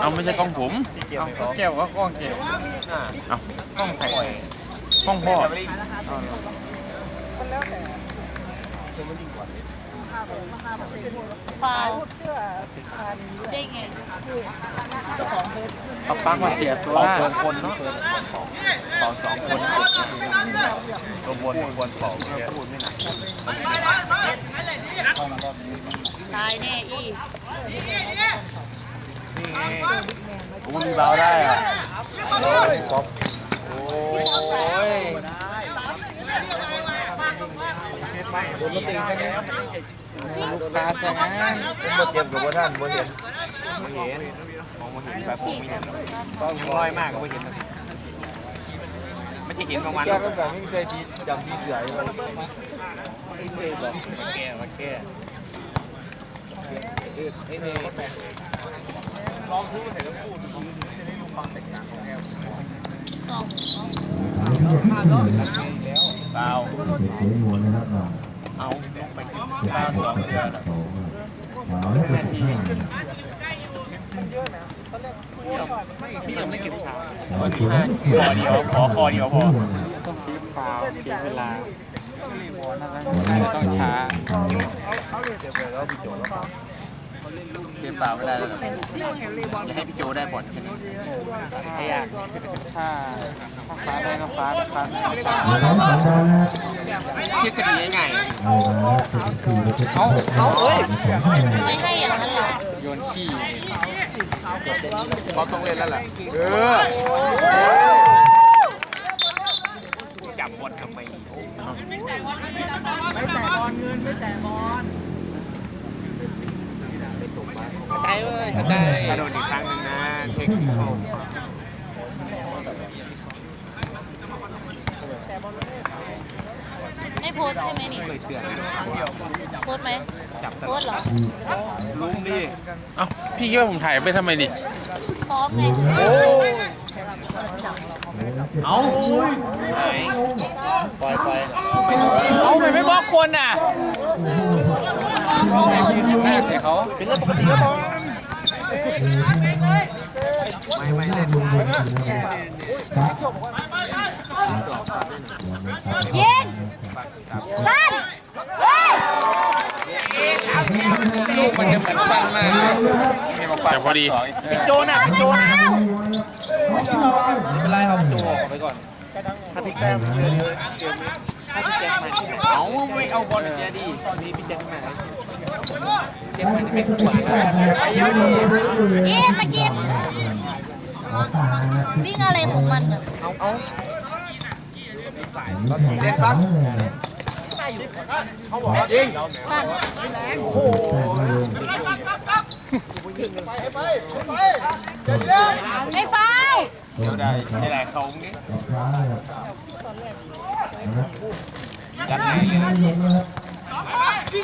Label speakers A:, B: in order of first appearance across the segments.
A: เอาไม่ใช่กล้องผม
B: เอาแก้วก็กล้องแก้ว
A: เอา
B: กล้องไผ่กล้องพ่อ
C: ฟาวได้ไง
B: เอาปักมาเสียตัว
A: เป่าสองคนเนาะเป่าสองคนตัวบนควรเป่าเนี่ย
C: ตายแน่อี
A: ผมมีเบาได้อะ
B: โอ้ย
A: ปกติซะงั้น
B: ลูกตาซะงั้น
A: บ่เจ็บกับบ่ท่านบ่เห็นบ่เห็นมองบ่เห็นแบบ
C: ฉีกแบบ
B: ต้องร้อยมากก็ไม่เห็นไม่จะเห็นบางวัน
A: แก้ก็แบบไม่เคยทีจำทีเสืออยู่เลย
B: มาแก้มาแก้ไอ้นี่
C: สอ ง
A: เปล่า
D: เสียงมวลนะครับเรา
A: เอาไปเปล่าสองเดือน
D: สาวและเป็นห้า
B: พี่ยังไม่เก็บช้า
D: สาวสวย
A: คอเดียวขอคอเดียวพอ
B: ต้องซีฟาวเสียเวลา
D: หัวแรก
B: ต้องช้า
A: เก็บเปล่าไม่ได้แล้วอย่าให้พี่โจได้บอลแค่นี้
B: ถ้ายากถ้าถ้าฟ้าได้ก็ฟ้าถ้าฟ้าไม่ได้ก็ฟ้า
D: หังดาวนะ
B: ทฤษฎีง่าย
D: เอาเป็นสี่เป็นห้า
B: เอาเอ้ย
C: ไม่ให้อย่างนั้นหรอ
B: โยนขี้เขาต้องเล่นแล้วแหละเออ
A: จับบอลทำไม
B: ไม่แต่บอลไม่แต่บอลเงินไม่แต่บอล สกายเว้ยสกายกระโดดอีกครั้งหนึ่งนะเทคนิค
C: ไม่โพสใช่ไหมนี่
B: เคยเตือน
C: โพสไหมโพสเหรอ
B: ลุงดิ
A: เอ้าพี่คิดว่าผมถ่ายไปทำไมดิ
C: ซ้อมไง
A: เอา
B: ปล่อยปล่อยเอาไปไม่บอกคนอะ
C: ซ้อมโพสคนไหม
B: แค่แต่เขาเป็นเรื่องปกติแล้วมั้ง
D: ไม่ไม่เล่นลงเลยนะครับครับ
C: ยิงสั้นเฮ้ย
B: ลูกมันจะเหมือนสั้นมาก
A: แต่พอดี
B: พี่โจน่ะพี่โจน่ะไม่เป็นไรเอาโจออกไปก่อนถ้าพี่แก้มเยอะเยอะเยอะถ้าพี่แจ็คมาเอาไม่เอาบอลแกดิตอนนี้พี่แจ็คมา แจ็คมันไม่กวาดนะ
C: สกินวิ่งอะไรของมันอะ
B: เอาเอา
D: เด็ดปั๊บ
B: ยิง
C: สั้นไม่ฟาว
D: เดี๋ยวได้
B: นี่แหละเขานี่
D: ช้าเลย
B: ยัดไหน
D: ไม่ลงนะครับ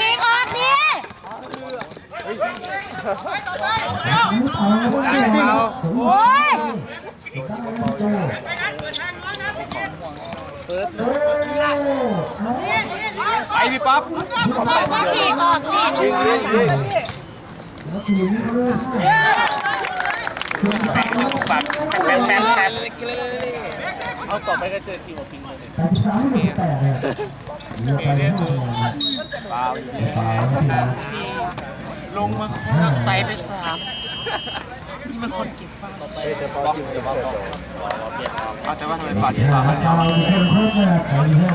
C: ยิงออกดิ
D: เอา
C: โอ้ย
B: ไปพี่ป๊อป
C: ก็ฉีกออกสิหนูว่า
B: ฝากแปนแปนแปนเอาต่อไปก็เจอทีมของพิงเลย
D: แต่สามไม่แตกเลยเรือไปห้า
B: เป ล่าอยู่ดี
D: เปล่าครับ
B: ลงมาคนใส่ไปสามนี่มันคนเก็บฟ้าต่อไปจะป๊อปจะป๊อปเขาจะว่าทำไมฝากที่ฟ้า
D: เอาเข้ามาไปห้า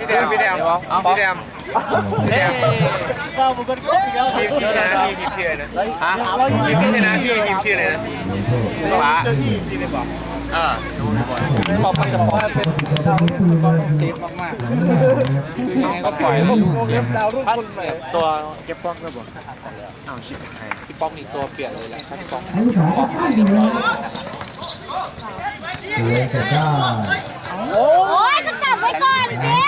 B: พี่แดมพี่แดมพี่แดมพี่แดมเราบุกคนครบอีกแล้วทีมชื่ออะไรนะพี่ทีมชื่ออะไรนะฮะทีมชื่อนะพี่ทีมชื่ออะไรนะฟ้าพี่ไม่บอกเออดูบ่อยบอกมันจะบอกเป็นเราต้องเซฟมากๆยังไงก็ปล่อยลูกเก็บดาวรุ่นคนใหม่ตัวเก็บป๊อกแล้วบอกอ้าวชิบหายพี่ป๊อกนี่ตัวเปลี่ยนเลยแหละถ้าพี่ป๊อก
D: ให้สามสวยแต่ได้
C: โอ้ยก็จับไว้ก่อนสิ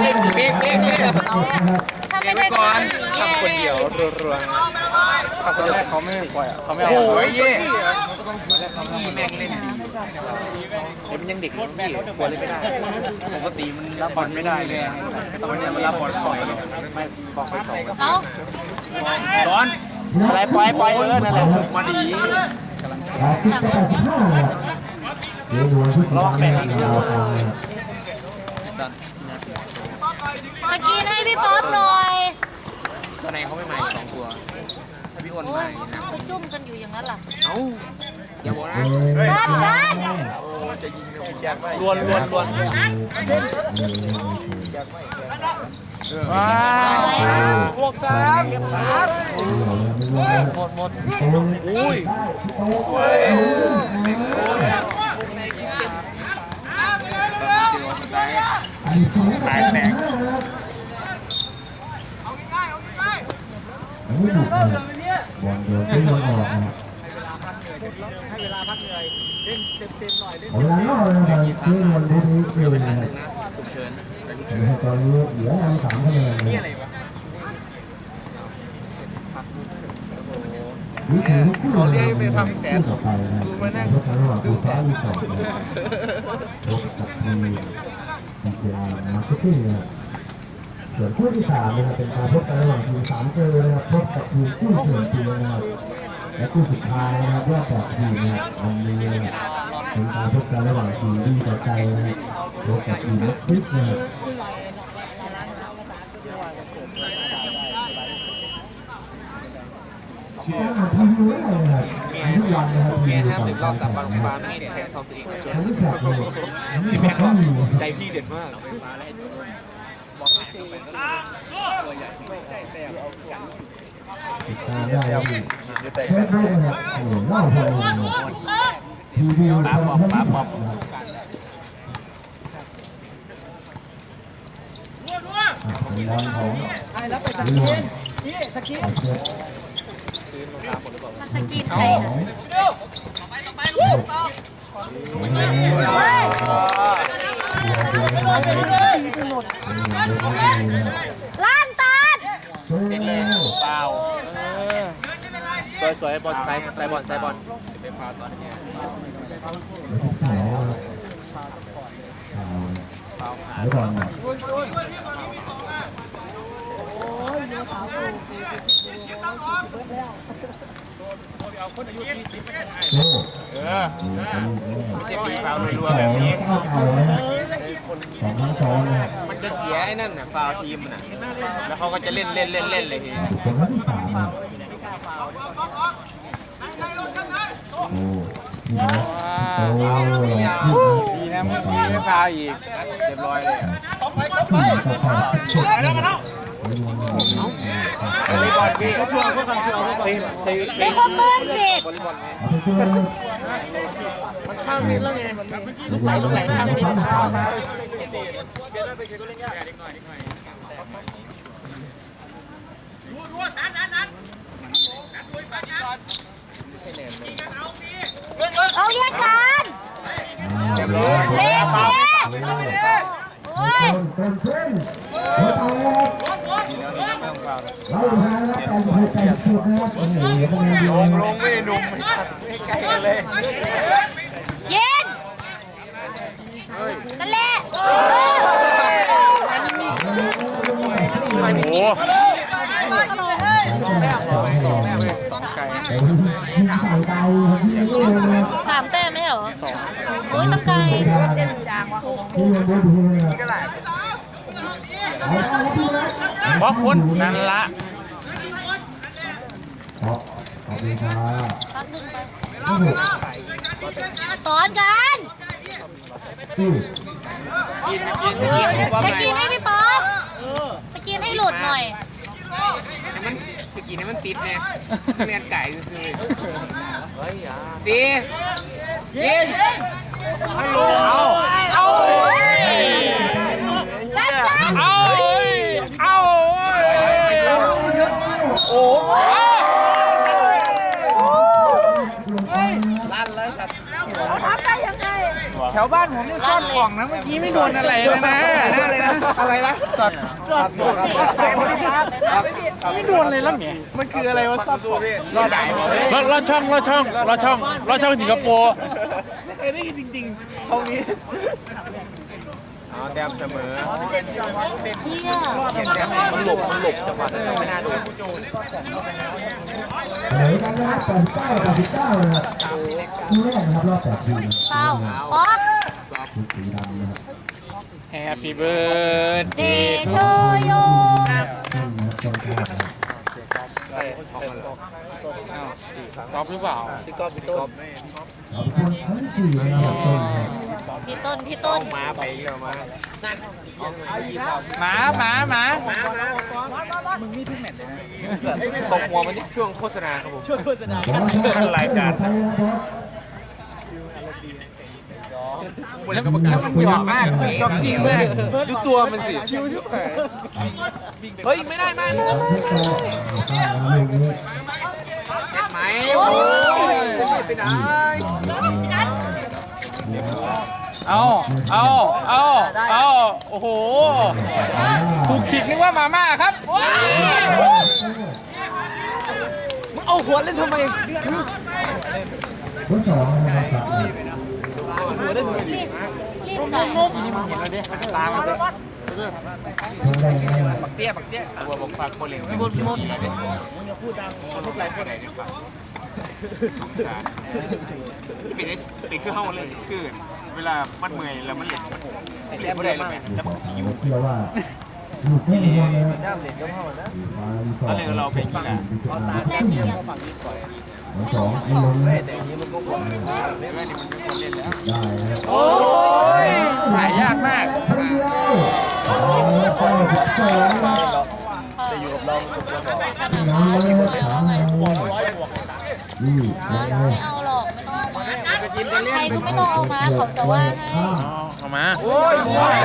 B: เบรกเบรกนี่
C: ถ้าไม่ได้ก็แย่
B: คน
C: แน่
B: เดียวรัว
A: ตอนแรกเขาไม่ปล่อยอะเขาไม่เอา
E: โอ้ยเย่ยี่แม่งเล่นดีเดี๋ยวมันยังเด็กรุ่นพี่กลัวเล่นไม่ได้
A: ปกติมันรับบอลไม่ได้เลยตอนนี้มันรับบอลก่อนไม่บอกไปสอง
C: เอา
A: ร้อนอะไรปล่อยปล่อยเออนั่นแหละมาดี
D: อาทิตย์แปดสิบห้าครับเดี๋ยวดูที่ร้องแบ่งยาวไปครับ
C: สกรีนให้พี่ป๊อปหน่อย
E: ตอนไหนเขาไม่มาอีกสองตัวถ้าพี่อ้น
C: โอ้
E: มายอีกนะ
C: ไปจุ่มกันอยู่อย่างนั้นล่ะ
E: เอ้าอย่าบอก นะ
C: สั้นสั้น
A: ลวนลวนลวนว้าพวกสาม
D: หมดหมด
A: อุ้ย
D: ตายแตกอันนี้ดุเลยบอลโดนที่มันออกนะเอา เวลานอกเลยนะครับที่มันดูดีเกินนะครับ
E: ฉุกเฉิน
D: ตอนนี้เหลือนำสามคะแนนนี่อะไรวะนี่คือคู่ต่อไปนะครับดูมานั่งระหว่างคู่ฟ้าอีกสองนะครับพบกับทีมทีมมาร์เก็ตติ้งนะครับส่วนคู่ที่สามนะครับเป็นการพบกันระหว่างทีมสามเจอนะครับพบกับทีมคู่เฉินเตียนะครับ และคู่สุดท้ายนะครับรอบแปดทีมนะครับวันนี้เป็นการพบกันระหว่างทีมดีต่อใจนะครับพบกับทีมนักฟิกนะครับต้องทำด้วยนะครับทุกวันนะครับ
E: แก
D: มี
E: ห้าม
D: ต่อ
E: ถึงร
D: กา
E: อบ
D: ร
E: สาม
D: แข่ง
E: วัน
D: ขัน
E: ฟ้าไม่ให้แข่งทองตัวเองช่วย
D: ทั้งแบบเลยนี่แบบต้องมี
E: ใจพี่เด็ดมาก
D: ติ ดตามได้ที่เฟซบุ๊กนะครับโอ้โหเล่าโพลทีวีทองทั้งหมดนะครับอะเป็นของลิลอนใส่เสื้อ
C: มันสกรีนใคร
D: ของ
C: น่ะ
D: โอ้โห
C: เฮ้ย
D: เดี๋ยวดูนะครับเดี๋ยวดู โอ้โห
A: เปล่า
E: สวยสวยบอลไซส์ไซส์บอลไซส์บอล
D: หายก่อนนะโอ้
A: เออ
D: ไม่
A: ใช่ปีฟาวรัว
D: อง
A: ๆแบบนี้
D: เข้าเอานะสองทั้งสองนะ
E: มันจะเสียไอ้นั่นน่ะ
A: ฟาวทีมน่ะแล้วเขาก็จะเล่นเล่นเล่นเล่นเลยที
D: เป็นครั้งที่สามนะโอ้นี่นะโอ้ย
A: ดีนะเมื่อกี้ไม่ฟาวอีกเรียบร้อยเลย
D: ไปบอลพี่
A: ช่วงพวกกันช่วงพวกกัน
C: ได้ครบเบิ้ลเจ็ด
E: มันข้ามนิดแล้วไงลูกไหลลูกไหลข้ามนิด
C: เอาแยกกันเด็กเด็กโอ้ย
D: เป็นเพื่อนเราทางรับการพูดใจสุดนะครับโอ้โหคะแนนเดี ยว
A: ลงไม่ได้นุ่มไม่ใกลกันเลย
C: ยิงนั่นแหละเออ
A: โอ้โห
D: ต้องไกลเป็นทางไกลที่นี่เลย
C: สามแต้มไม่เหรอโอ้ยตั้งไก ล
D: ที่มันดูดูเลยก็ได้
A: บล็อกคุณนั่นละ
D: ขอบขอบคุณครับ
C: พักหนึ่งไป
D: โอ้โห
C: สอนกัน
D: ที่
E: กินกินกินว่า
C: ส
E: ไง
C: กรีนให้พี่ป๊อปสกรีนให้หลุดหน่อย
E: ให้มันสกินให้มันติดไงเรียนไก่ซื้อสีกิน
A: เอาเอา
C: จัดจัด
A: เอาเอาโอ้
C: ทำได้ยังไง
F: แถวบ้านผมนี่ซ่อนกล่องนะเมื่อกี้ไม่โดนอะไรเลยนะอะไรนะอะไรนะสอดสอดไม่โดนเลยแล้วเนี่ยมันคืออะไรวะซ่อนกล่องรอดได้
B: รถรถช่องรถช่องรถช่องรถช่องสิงคโปร์
F: ยได้ยินจริงๆตรงนี้
E: เอาแต้มเสมอ
C: เฮีย
E: มันหลบมันหลบจังหวะนั้นไม่น่าโดน
D: เหลือกันนะครับแปดเก้าแปดสิบเก้านะครับคู่แรกนะครับรอบแปดทีม
C: เปล่าป๊อก
D: ชุดสีดำนะครับ
B: แฮปปี้เบิร์ด
C: เดทูยู
D: ต้นนะครับต้นข้าวนะครับ
B: ก๊อฟหรือเปล่า
E: พี่ก๊อฟพี่ก๊อฟ
D: ขอบคุณทั้งสี่นะครับต้นครับ
C: พี่ต้นพี่ต้น
E: มาไปเยอะมานั่น
B: หมาหมาหมาหมามึงนี่ทุกแม
E: ตกหัวมันที่ช่วงโฆษณาครับผมช่วงโฆษณา
D: รายการ
B: แล้วมันหยอกมากจอกจริงมาก
E: ดูตัวมันสิชิวชิว
F: เฮ้ยไม่ได้ไม่ได้
E: ไหม
C: โอ้
E: ไปไหน
B: เอาเอาเอาเอาโอ้โหถูกขิกนึกว่ามาม่าครับว้าย
F: มึงเอาหัวเล่นทำไม
D: ผู้สองนะครับ
C: รีบรีบหน่อย
B: ตามมาเลย
D: ทั้งแรกนะครับ
B: เตี้ยปักเตี้ย
E: ตัวบอกฝากคนเลี้ยง
B: พี่มดพี่มด
E: ปิดได้ปิดคือห้องเลยคือ เวลามันเมื่อยแล้วมันเหล็กมันเหล็กไม่ได้เลยแล้วมันสีอยู่
D: เชื่อว่าหลุดไม่ได้นะครับ
E: ก็เลยเราเป็นอย่างนี้
C: แน่นเอียง
D: สองไอ้ลงได้
E: เดี๋ยวนี่มันไม่ควรเล่นแล้ว
D: นะครับ
B: โอ้ยถ่ายยากมาก
D: ทั้งเดียวเอาไปสิบสองนะครับ
C: จะอยู่กับเราสนาม
D: น้ำ
C: มา
D: เลย
C: วย
D: นะ
C: ไง
D: นี่
C: นะ
D: ยังไม่
C: เอาหรอกไม่ต้องเอามาใครก็ไม่ต้องเอามาเขาจะว่าให้
B: เอามาโอ้ย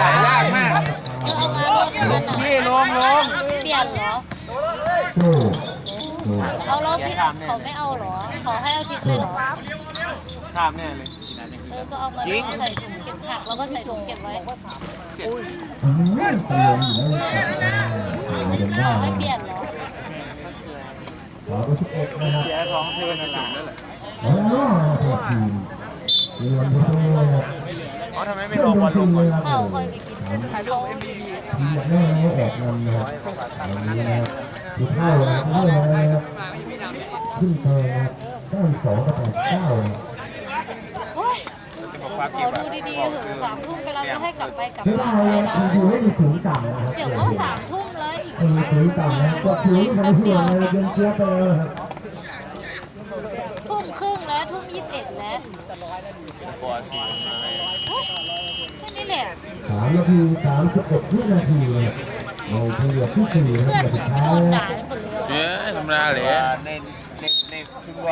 B: ถ่ายากมาก
C: เอามารวมกันหน่อย
B: พี่ลงลง
C: เปลี่ยนเหรอ เอาแล้วพี่เขาไม่เอาเหรอ เขาให้เอาทิ้งเลยเหรอ
E: ข้ามแน่เลย
C: เออก็เอามาใส่ถุงเก็บผักแล้วก็ใส่ถุงเก็บไว้
D: อืมเตรียมอยู่แล้วเดี๋ยว ได้
C: ไม่เปลี่ยเหรอ
D: ขอไปสิบเอ็ดนะครับ
B: เสียของเธอนั่นแหละ
D: อ๋อทษทีเรียนไปเลยนะครับ
E: อ๋อทำไมไม่รอบอลลงก่อน
C: เขาเคยไปกินเขากิน
D: ทีแม่ให้ออกเงินะครับวันนี้นะครับดูเท่านะครับเท่านะครับขึ้นเทอมนะครับเก้าสองกับแปดเก้านะครับ
C: โอ้ยขอดูดีๆเถอะสามทุ่มไปแล้วจะให้กลับไปกลับมา
D: ลา
C: ไป
D: เรา
C: แล้ว
D: คือไม่มีถุงต่ำนะครับ
C: เดี๋ยวก็สามทุ่ม แล้วอีก
D: ไม่มีถุงต่ำนะก็คือไม่
C: แป๊บ
D: ทำเพื่
C: เดี
D: อ
C: ยว
D: อะไรเย็นเจี๊ยบไปเลยครับ
C: ทุ่มครึ่งแล้วทุ่มยี่สิบเอ็ดแล้ว
E: สี
C: โอ้ยแค่นี้แหละ
D: สามนาทีสามสิบเอ็ดวินาทีเลยในพีเรียดที่สี่นะ
C: เพื่อน
D: ครับ
C: ถึ
D: สุ
C: งไป
D: ท้าย
C: โดน
D: นะ
C: ด่าหมดเลย
B: เย้ธรรมดาเลย
E: ในในในใน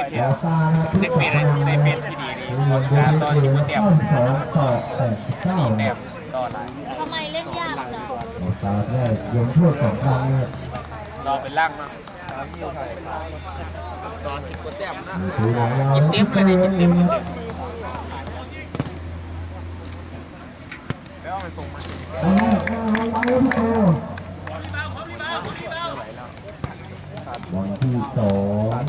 E: เพ
D: ขอ
E: จ
D: ตานะครับ
E: ในเฟซในเฟซที่ดีนี่
D: เรียนเรียนเรียนเก้าสองต่อแปดเก้า
E: แต้
D: นะ
E: มตอหลัง
C: ทำไมเล่นยากจัง
D: ขอตาได้ยงโทษสองครั้งนะครับ
E: รอเป็นล่างมากต่อสิบกว่าแต้มนะ
D: มีถือของเรา
E: กินเต็มเลยนี่กินเต็มเลยแล้วมันตรงมา
D: เอาเอาเอาพี่โตบอลที่สอง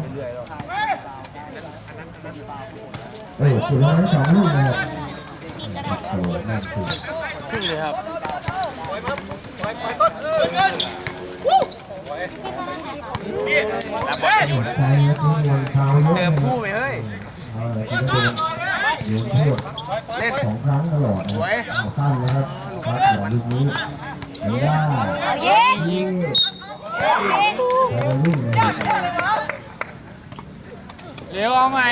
D: เอ้ยสุดท้ายสองลูกนะครับ
C: กินก็ได้
D: โอ้นั่นคือ
B: ขึ้นเลยครับ
D: เอะ
E: เติมคู่ไปเฮ้ย
D: เอาเลยที่จะเป็นสองครั้งตลอดขั้นนะครับครับหัวลูกนี้ไม่ได้
C: เอาเย็น
D: ยิง
C: เย็น
D: แล้ววิ่งนะครับ
B: เร็วเอาใหม่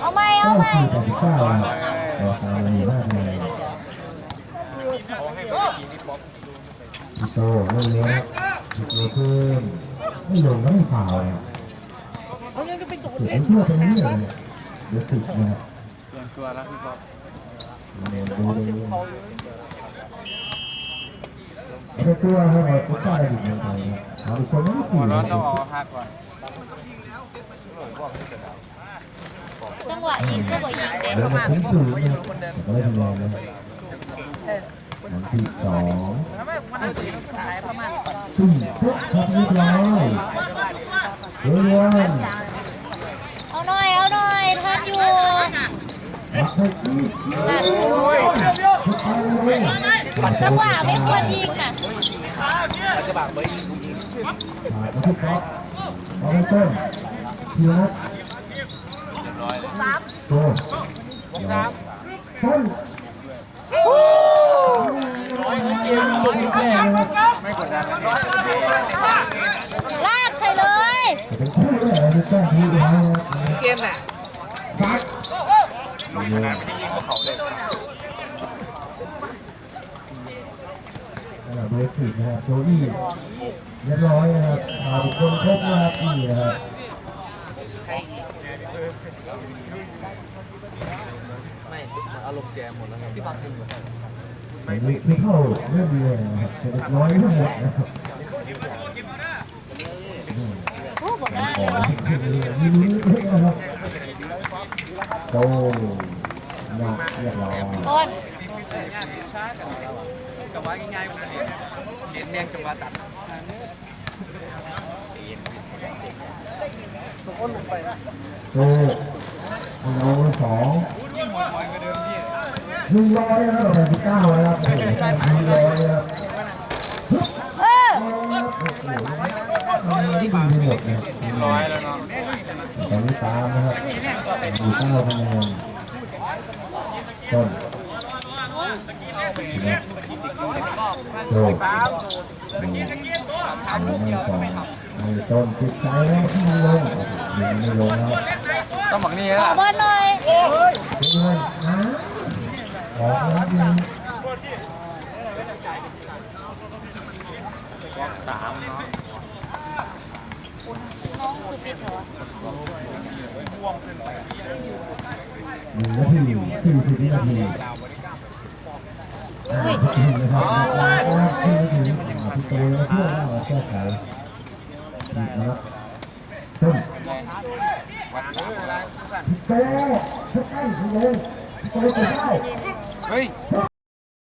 C: เอาไหมเอาไหม
D: แปดสิบเก้านะครับต่อตามเลยมากเลยพี่โตเล่นเลยครับพี่โตขึ้นไม่ลงก็ไม่ฝ่าวเลยเสียงเพื่อตรงนี้เลยเดี๋ยวติดนะครับ
B: เปลี่ยนตัวแล้วพี่ป๊อป
D: เดี๋ยวดูดูเอาไปตัวให้เราตุ๊กตาดิบลงไปนะเอาอีกคนไม่ได้
B: หั
D: กี่
B: ว
D: นะ
B: เราะ
D: ค
B: ต้
D: รั
B: อง
D: บ
B: เอาฮักก่อน
C: จังงหวะยิงก็บ่ยิงเด้
D: เดินมาถึงศูนย์นะครับก็ได้ ทำงานนะครับน้ำที่สองตุ้มปุ๊บครับเรียบร้อยเฮ้ยวัน
C: เอาหน่อย เอาหน่อยทันอยู่
D: มาให้อีกทุกคนเลย
C: จังหวะไม่ควรยิงน่ะ
D: มาทุกคนเอาไปต้นเทียบ
A: เรียบร้ อยเลย
D: โต้นต้น
C: ลากใส่เลย
D: เป็นคู่เลยนะที่แจ้งทีนะ
F: เกมน่ะ
D: ฟัก
A: ลงชนะไม่ได้ยิงพวกเขาเลย
D: เบรกินะครับโจอี้เรียบร้อยนะครับมาบุคคลครบนะครับนี่นะครับ
E: ไม่อารมณ์เสียหมดแล้วไงพี่ฟังขึ้นหมด
D: ไม่ไม่เข้าเรื่องดีเลยนะครับเด็กน้อยทั้งหมดนะครับ
C: โอ้บ่ได้เลยวะ
D: มีลุ้นด้วยนะครับโตนะเรียบร้อย
C: บน
E: กับว่าง่ายๆมันเห็นแมงจังหวะตัด
D: โตเราสอง หนึ่งร้อยนะครับแปดสิบเก้านะครับโอ้โหนึ่งร้อยนะครับ
C: เออ
D: ที่ดีทั้งหมดนะครับ
A: ร้อยแล้วเนาะ
D: ตอนนี้ตามนะครับอยู่เก้าคะแนนต้นโดดอันนี้ก่อนให้ต้นติดใจแล้วที่ลงยังไม่ลงแล้ว
B: ต้องบักนี่ฮะ
C: ขอ
B: ละ
C: บอลหน่อย
D: เฮ้ย พื่อนนะออกแล้วดี
B: สามเนาะ
C: น้องคือฟิตเหรอวะ
D: หนึ่งนาทีสี่สิบวินาที
C: อุ้ย
D: นะครับที่นาทีที่โตแล้วเพื่อมาแก้ไขนะครับต้นโตทุกท่านเลยโตจะได้
A: เฮ้ย
D: ทุก เฮ้ย